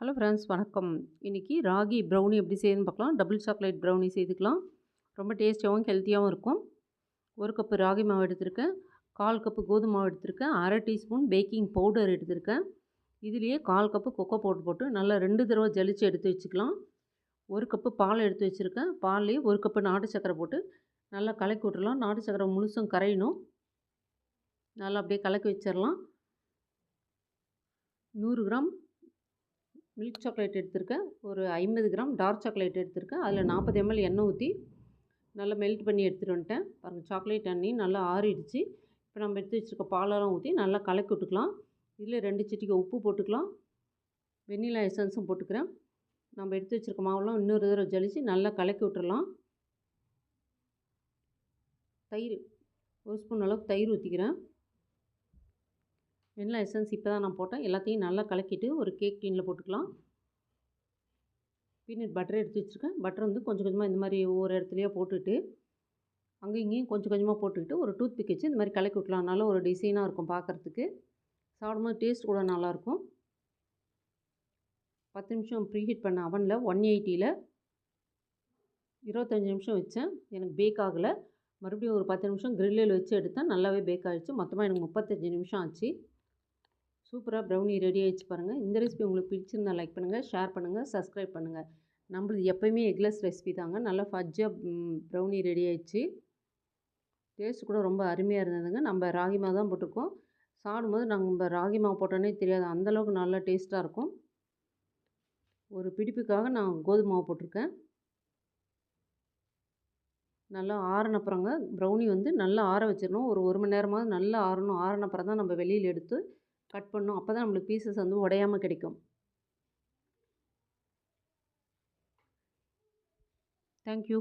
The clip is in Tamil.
ஹலோ ஃப்ரெண்ட்ஸ் வணக்கம். இன்றைக்கி ராகி ப்ரௌனி எப்படி செய்யணும்னு பார்க்கலாம். டபுள் சாக்லேட் ப்ரௌனி செய்துக்கலாம். ரொம்ப டேஸ்டியாகவும் ஹெல்த்தியாகவும் இருக்கும். ஒரு கப்பு ராகி மாவு எடுத்திருக்கேன். கால் கப்பு கோதுமை மாவு எடுத்திருக்கேன். அரை டீஸ்பூன் பேக்கிங் பவுடர் எடுத்திருக்கேன். இதுலேயே கால் கப்பு கொக்கோ பவுடர் போட்டு நல்லா ரெண்டு தடவை ஜலிச்சு எடுத்து வச்சுக்கலாம். ஒரு கப்பு பால் எடுத்து வச்சுருக்கேன். பால்லேயே ஒரு கப்பு நாட்டு சக்கரை போட்டு நல்லா கலக்கி விட்டுறலாம். நாட்டு சக்கரை முழுசும் கரையணும். நல்லா அப்படியே கலக்கி வச்சிடலாம் நூறு கிராம் மில்க் சாக்லேட் எடுத்திருக்கேன். ஒரு ஐம்பது கிராம் டார்க் சாக்லேட் எடுத்திருக்கேன். அதில் நாற்பது எம்எல் எண்ணெய் ஊற்றி நல்லா மெல்ட் பண்ணி எடுத்துகிட்டு வந்துட்டேன். பாருங்கள் சாக்லேட் தண்ணி நல்லா ஆறிடுச்சு. இப்போ நம்ம எடுத்து வச்சுருக்க பாலெல்லாம் ஊற்றி நல்லா கலக்கி விட்டுக்கலாம். இதில் ரெண்டு சிட்டிக்கு உப்பு போட்டுக்கலாம். வெண்ணிலா எசன்ஸும் போட்டுக்கிறேன். நம்ம எடுத்து வச்சுருக்க மாவுலாம் இன்னொரு தடவை ஜலிச்சு நல்லா கலக்கி விட்டுறலாம். தயிர் ஒரு ஸ்பூன் அளவுக்கு தயிர் ஊற்றிக்கிறேன் வெண்ணிலா எசன்ஸ் இப்போ தான் நான் போட்டேன். எல்லாத்தையும் நல்லா கலக்கிட்டு ஒரு கேக் டீனில் போட்டுக்கலாம். பீனட் பட்டர் எடுத்து வச்சுருக்கேன். பட்டர் வந்து கொஞ்சம் கொஞ்சமாக இந்த மாதிரி ஒவ்வொரு இடத்துலையே போட்டுட்டு அங்கேயும் இங்கேயும் கொஞ்சம் கொஞ்சமாக போட்டுக்கிட்டு ஒரு டூத் பிக் வச்சு இந்த மாதிரி கலக்கி விட்லாம் நல்லா ஒரு டிசைனாக இருக்கும் பார்க்குறதுக்கு சாப்பிடும்போது டேஸ்ட் கூட நல்லாயிருக்கும் பத்து நிமிஷம் ப்ரீஹீட் பண்ண அவனில் ஒன் எயிட்டியில் இருபத்தஞ்சி நிமிஷம் வச்சேன். எனக்கு பேக் ஆகலை. மறுபடியும் ஒரு பத்து நிமிஷம் க்ரில்லில் வச்சு எடுத்தேன். நல்லாவே பேக் ஆகிடுச்சு மொத்தமாக எனக்கு முப்பத்தஞ்சு நிமிஷம் ஆச்சு. சூப்பராக ப்ரௌனி ரெடி ஆகிடுச்சு பாருங்கள் இந்த ரெசிபி உங்களுக்கு பிடிச்சிருந்தா லைக் பண்ணுங்கள் ஷேர் பண்ணுங்கள் சப்ஸ்கிரைப் பண்ணுங்கள் நம்மளது எப்போயுமே எக்லெஸ் ரெசிபி தாங்க. நல்லா ஃபஜ்ஜாக ப்ரௌனி ரெடி ஆகிடுச்சு டேஸ்ட் கூட ரொம்ப அருமையாக இருந்ததுங்க. நம்ம ராகி மாவு தான் போட்டிருக்கோம். சாப்பிடும்போது நம்ம ராகி மாவு போட்டோன்னே தெரியாது. அந்தளவுக்கு நல்லா டேஸ்ட்டாக இருக்கும். ஒரு பிடிப்புக்காக நான் கோதுமை மாவு போட்டிருக்கேன். நல்லா ஆறினப்புறங்க ப்ரௌனி வந்து நல்லா ஆற வச்சிடணும். ஒரு ஒரு மணி நேரமாவது நல்லா ஆறணும். ஆறினப்புறம் தான் நம்ம வெளியில் எடுத்து கட் பண்ணணும் அப்போ தான் நம்மளுக்கு பீசஸ் வந்து உடையாமல் கிடைக்கும். தேங்க்யூ